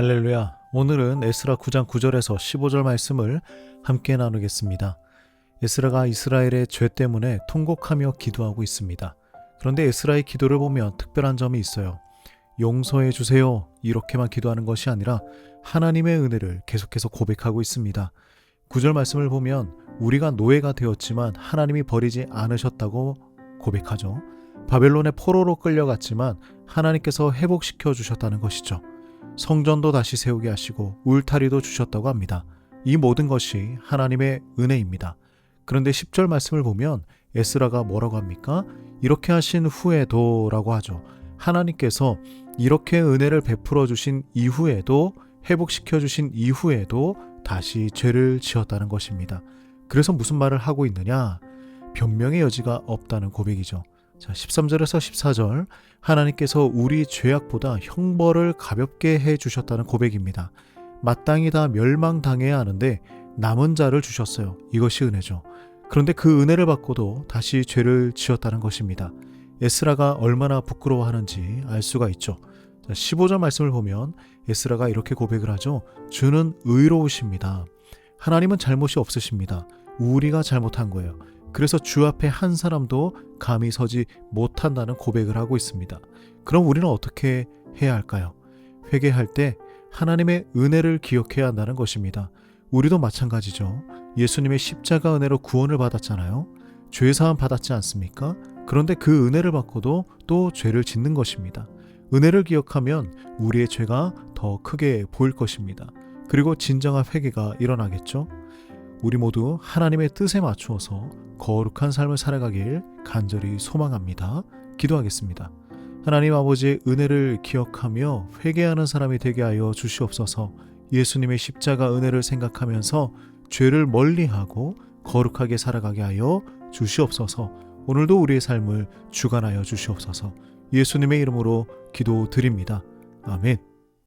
할렐루야. 오늘은 에스라 9장 9절에서 15절 말씀을 함께 나누겠습니다. 에스라가 이스라엘의 죄 때문에 통곡하며 기도하고 있습니다. 그런데 에스라의 기도를 보면 특별한 점이 있어요. 용서해 주세요. 이렇게만 기도하는 것이 아니라 하나님의 은혜를 계속해서 고백하고 있습니다. 9절 말씀을 보면 우리가 노예가 되었지만 하나님이 버리지 않으셨다고 고백하죠. 바벨론의 포로로 끌려갔지만 하나님께서 회복시켜 주셨다는 것이죠. 성전도 다시 세우게 하시고 울타리도 주셨다고 합니다. 이 모든 것이 하나님의 은혜입니다. 그런데 10절 말씀을 보면 에스라가 뭐라고 합니까? 이렇게 하신 후에도 라고 하죠. 하나님께서 이렇게 은혜를 베풀어 주신 이후에도 회복시켜 주신 이후에도 다시 죄를 지었다는 것입니다. 그래서 무슨 말을 하고 있느냐? 변명의 여지가 없다는 고백이죠. 자, 13절에서 14절. 하나님께서 우리 죄악보다 형벌을 가볍게 해 주셨다는 고백입니다. 마땅히 다 멸망당해야 하는데 남은 자를 주셨어요. 이것이 은혜죠. 그런데 그 은혜를 받고도 다시 죄를 지었다는 것입니다. 에스라가 얼마나 부끄러워하는지 알 수가 있죠. 자, 15절 말씀을 보면 에스라가 이렇게 고백을 하죠. 주는 의로우십니다. 하나님은 잘못이 없으십니다. 우리가 잘못한 거예요. 그래서 주 앞에 한 사람도 감히 서지 못한다는 고백을 하고 있습니다. 그럼 우리는 어떻게 해야 할까요? 회개할 때 하나님의 은혜를 기억해야 한다는 것입니다. 우리도 마찬가지죠. 예수님의 십자가 은혜로 구원을 받았잖아요. 죄사함 받았지 않습니까? 그런데 그 은혜를 받고도 또 죄를 짓는 것입니다. 은혜를 기억하면 우리의 죄가 더 크게 보일 것입니다. 그리고 진정한 회개가 일어나겠죠. 우리 모두 하나님의 뜻에 맞추어서 거룩한 삶을 살아가길 간절히 소망합니다. 기도하겠습니다. 하나님 아버지의 은혜를 기억하며 회개하는 사람이 되게 하여 주시옵소서. 예수님의 십자가 은혜를 생각하면서 죄를 멀리하고 거룩하게 살아가게 하여 주시옵소서. 오늘도 우리의 삶을 주관하여 주시옵소서. 예수님의 이름으로 기도드립니다. 아멘.